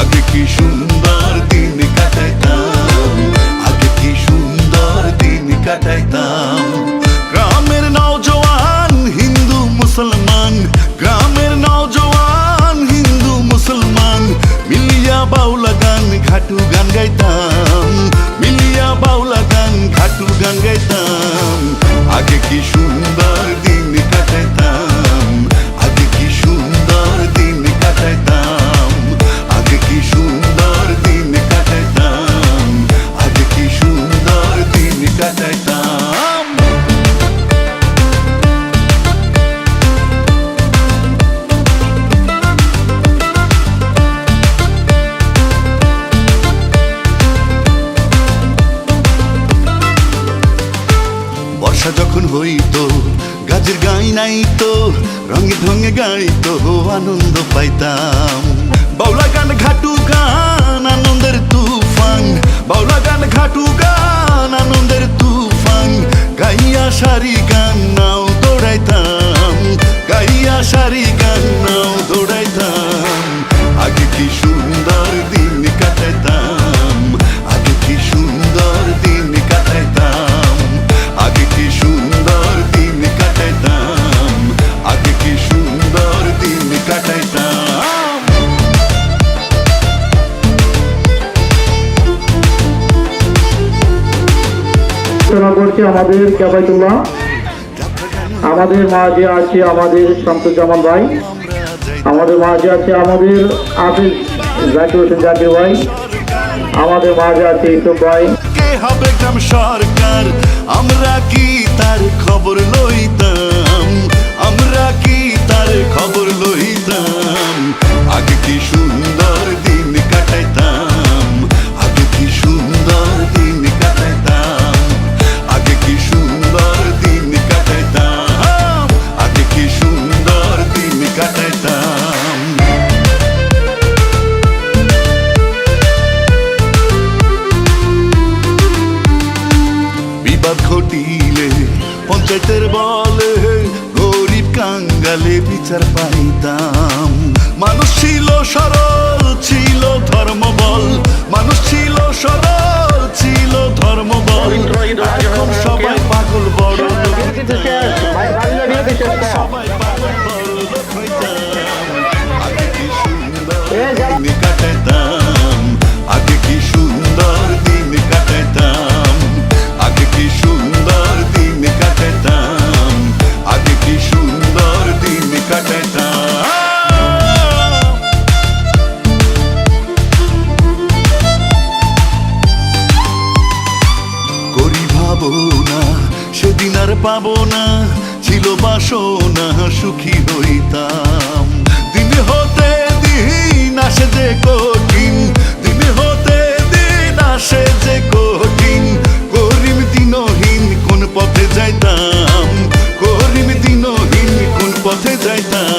আগে কি সুন্দর দিন কাটাইতাম? আগে কি সুন্দর দিন কাটাইতাম? গ্রামের নওজোয়ান হিন্দু, মুসলমান। গ্রামের নওজোয়ান হিন্দু, মুসলমান। মিলিয়া বাউলা হইতো গাজের গাই নাই তো রঙে ঢঙে গাইতো আনন্দ পাইতাম। বাউলা গান ঘাটু গান, আনন্দের তুফান। বাউলা গান ঘাটু গান, আনন্দের তুফান। গাইয়া সারি গান, নাও দৌড়াইতাম। গাইয়া সারি আলোচনা করছি আমাদের ক্যাবাইতুল্লাহ আমাদের মাঝে আছে আমাদের শামসুজ্জামান ভাই। আমাদের মাঝে আছে আমাদের আফিস জাকির হোসেন জাকির ভাই। আমাদের মাঝে আছে ইসুফ ভাই। হবে কাম সরকার? আমরা কি তার খবর লইতাম? আমরা কি পঞ্চায়েতের বলে গরিব কাঙ্গালে বিচার পাইতাম। মানুষ ছিল সরল ছিল ধর্ম বল মানুষ ছিল সরল ছিল ধর্ম বল এখন করি না, সেদিন আর পাবো না, ছিল বাসনা, সুখী হইতাম। দিন হতে দিন আসে যে কঠিন, দিন হতে দিন আসে যে কঠিন। করিম দিনহীন কোন পথে যাইতাম, করিম দিনহীন কোন পথে যাইতাম।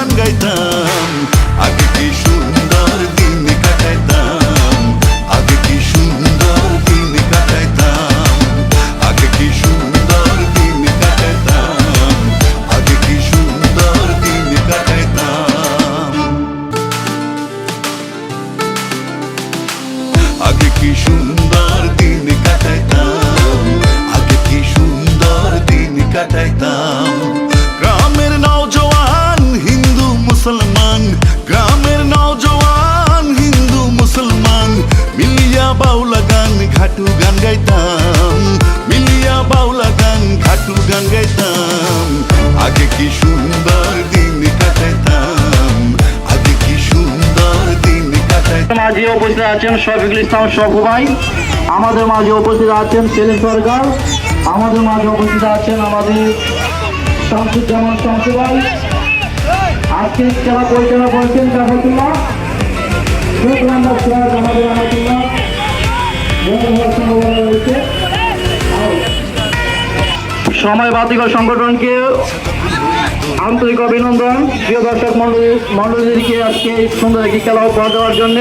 গান গাইতাম। আগে কি সুন্দর দিন কাটাইতাম। আগে কি সুন্দর দিন কাটাইতাম। আগে কি সুন্দর দিন কাটাইতাম। আগে কি সুন্দর দিন কাটাইতাম। আগে কি সুন্দর গ্রামের নওজওয়ান হিন্দু, মুসলমান, মিলিয়া বাউলা গান, ঘাটু গান গাইতাম। মিলিয়া বাউলা গান, ঘাটু গান গাইতাম। আগে কি সুন্দর দিন কাটাইতাম? আগে কি সুন্দর দিন কাটাইতাম? মাঝে উপস্থিত আছেন শফিকুল ইসলাম শফু ভাই। আমাদের মাঝে উপস্থিত আছেন সেলিম সরকার। আমাদের মাঝে উপস্থিত আছেন আমাদের শামসুজ্জামান শামসু ভাই। আজকে যারা পরিচালনা করছেন কাফাতুল্লাহ আমাদের রহমতুল্লাহ হওয়ার সম্ভাবনা রয়েছে। সময় বাতিক সংগঠনকে আন্তরিক অভিনন্দন। প্রিয় দর্শক মন্ডলী মন্ডলীদেরকে আজকে সুন্দর একটি খেলা উপহার দেওয়ার জন্য।